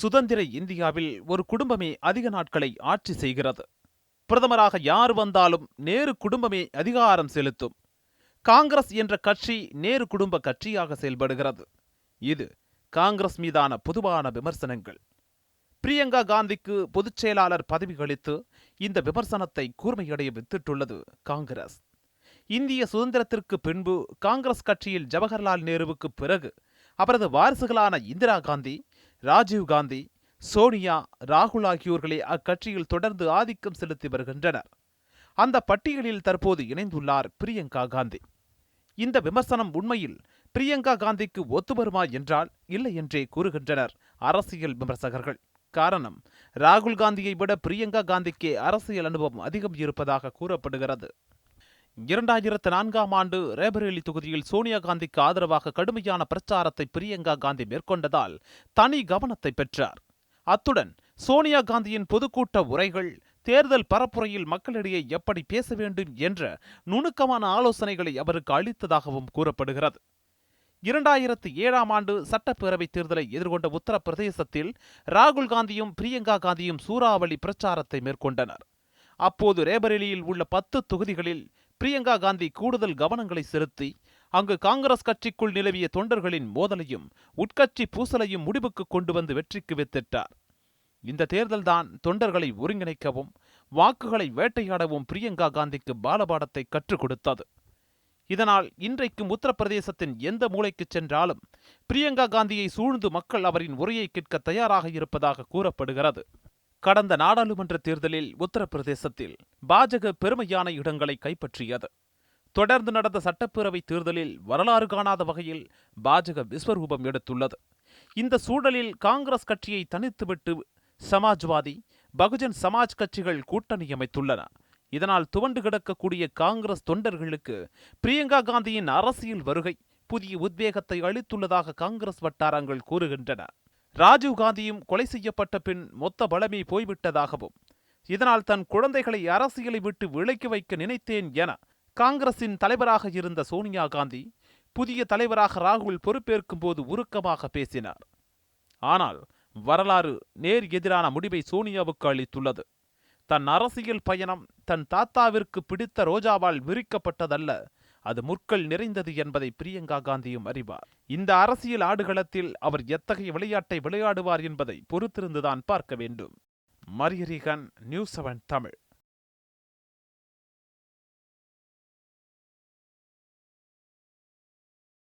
சுதந்திர இந்தியாவில் ஒரு குடும்பமே அதிக நாட்களை ஆட்சி செய்கிறது. பிரதமராக யார் வந்தாலும் நேரு குடும்பமே அதிகாரம் செலுத்தும். காங்கிரஸ் என்ற கட்சி நேரு குடும்ப கட்சியாக செயல்படுகிறது. இது காங்கிரஸ் மீதான பொதுவான விமர்சனங்கள். பிரியங்கா காந்திக்கு பொதுச் செயலாளர் பதவி அளித்து இந்த விமர்சனத்தை கூர்மையடைய வித்திட்டுள்ளது காங்கிரஸ். இந்திய சுதந்திரத்திற்கு பின்பு காங்கிரஸ் கட்சியில் ஜவஹர்லால் நேருவுக்கு பிறகு அவரது வாரிசுகளான இந்திரா காந்தி ராஜீவ் காந்தி சோனியா ராகுல் ஆகியோர்களே அக்கட்சியில் தொடர்ந்து ஆதிக்கம் செலுத்தி வருகின்றனர். அந்த பட்டியலில் தற்போது இணைந்துள்ளார் பிரியங்கா காந்தி. இந்த விமர்சனம் உண்மையில் பிரியங்கா காந்திக்கு ஒத்து வருமா என்றால் இல்லை என்றே கூறுகின்றனர் அரசியல் விமர்சகர்கள். காரணம் ராகுல் காந்தியை விட பிரியங்கா காந்திக்கே அரசியல் அனுபவம் அதிகம் இருப்பதாக கூறப்படுகிறது. இரண்டாயிரத்து நான்காம் ஆண்டு ரேபரேலி தொகுதியில் சோனியா காந்திக்கு ஆதரவாக கடுமையான பிரச்சாரத்தை பிரியங்கா காந்தி மேற்கொண்டதால் தனி கவனத்தை பெற்றார். அத்துடன் சோனியா காந்தியின் பொதுக்கூட்ட உரைகள் தேர்தல் பரப்புரையில் மக்களிடையே எப்படி பேச வேண்டும் என்ற நுணுக்கமான ஆலோசனைகளை அவருக்கு அளித்ததாகவும் கூறப்படுகிறது. இரண்டாயிரத்து ஏழாம் ஆண்டு சட்டப்பேரவை தேர்தலை எதிர்கொண்ட உத்தரப்பிரதேசத்தில் ராகுல் காந்தியும் பிரியங்கா காந்தியும் சூறாவளி பிரச்சாரத்தை மேற்கொண்டனர். அப்போது ரேபரேலியில் உள்ள பத்து தொகுதிகளில் பிரியங்கா காந்தி கூடுதல் கவனங்களை செலுத்தி அங்கு காங்கிரஸ் கட்சிக்குள் நிலவிய தொண்டர்களின் மோதலையும் உட்கட்சி பூசலையும் முடிவுக்கு கொண்டு வந்து வெற்றிக்கு வித்திட்டார். இந்த தேர்தல்தான் தொண்டர்களை ஒருங்கிணைக்கவும் வாக்குகளை வேட்டையாடவும் பிரியங்கா காந்திக்கு பாலபாடத்தை கற்றுக் கொடுத்தது. இதனால் இன்றைக்கும் உத்தரப்பிரதேசத்தின் எந்த மூலைக்கு சென்றாலும் பிரியங்கா காந்தியை சூழ்ந்து மக்கள் அவரின் உரையை கேட்க தயாராக இருப்பதாக கூறப்படுகிறது. கடந்த நாடாளுமன்ற தேர்தலில் உத்தரப்பிரதேசத்தில் பாஜக பெருமையான இடங்களை கைப்பற்றியது. தொடர்ந்து நடந்த சட்டப்பேரவை தேர்தலில் வரலாறு காணாத வகையில் பாஜக விஸ்வரூபம் எடுத்துள்ளது. இந்த சூழலில் காங்கிரஸ் கட்சியை தனித்துவிட்டு சமாஜ்வாதி பகுஜன் சமாஜ் கட்சிகள் கூட்டணி அமைத்துள்ளன. இதனால் துவண்டு கிடக்கக்கூடிய காங்கிரஸ் தொண்டர்களுக்கு பிரியங்கா காந்தியின் அரசியல் வருகை புதிய உத்வேகத்தை அளித்துள்ளதாக காங்கிரஸ் வட்டாரங்கள் கூறுகின்றன. ராஜீவ் காந்தியும் கொலை செய்யப்பட்ட பின் மொத்த பலமே போய்விட்டதாகவும் இதனால் தன் குழந்தைகளை அரசியலை விட்டு விலக்கி வைக்க நினைத்தேன் என காங்கிரசின் தலைவராக இருந்த சோனியா காந்தி புதிய தலைவராக ராகுல் பொறுப்பேற்கும் போது உருக்கமாக பேசினார். ஆனால் வரலாறு நேர் எதிரான முடிவை சோனியாவுக்கு அளித்துள்ளது. தன் அரசியல் பயணம் தன் தாத்தாவிற்கு பிடித்த ரோஜாவால் விரிக்கப்பட்டதல்ல அது முற்கள் நிறைந்தது என்பதை பிரியங்கா காந்தியும் அறிவார். இந்த அரசியல் ஆடுகளத்தில் அவர் எத்தகைய விளையாட்டை விளையாடுவார் என்பதை பொறுத்திருந்துதான் பார்க்க வேண்டும். மரியரிகன் நியூஸ் செவன் தமிழ்.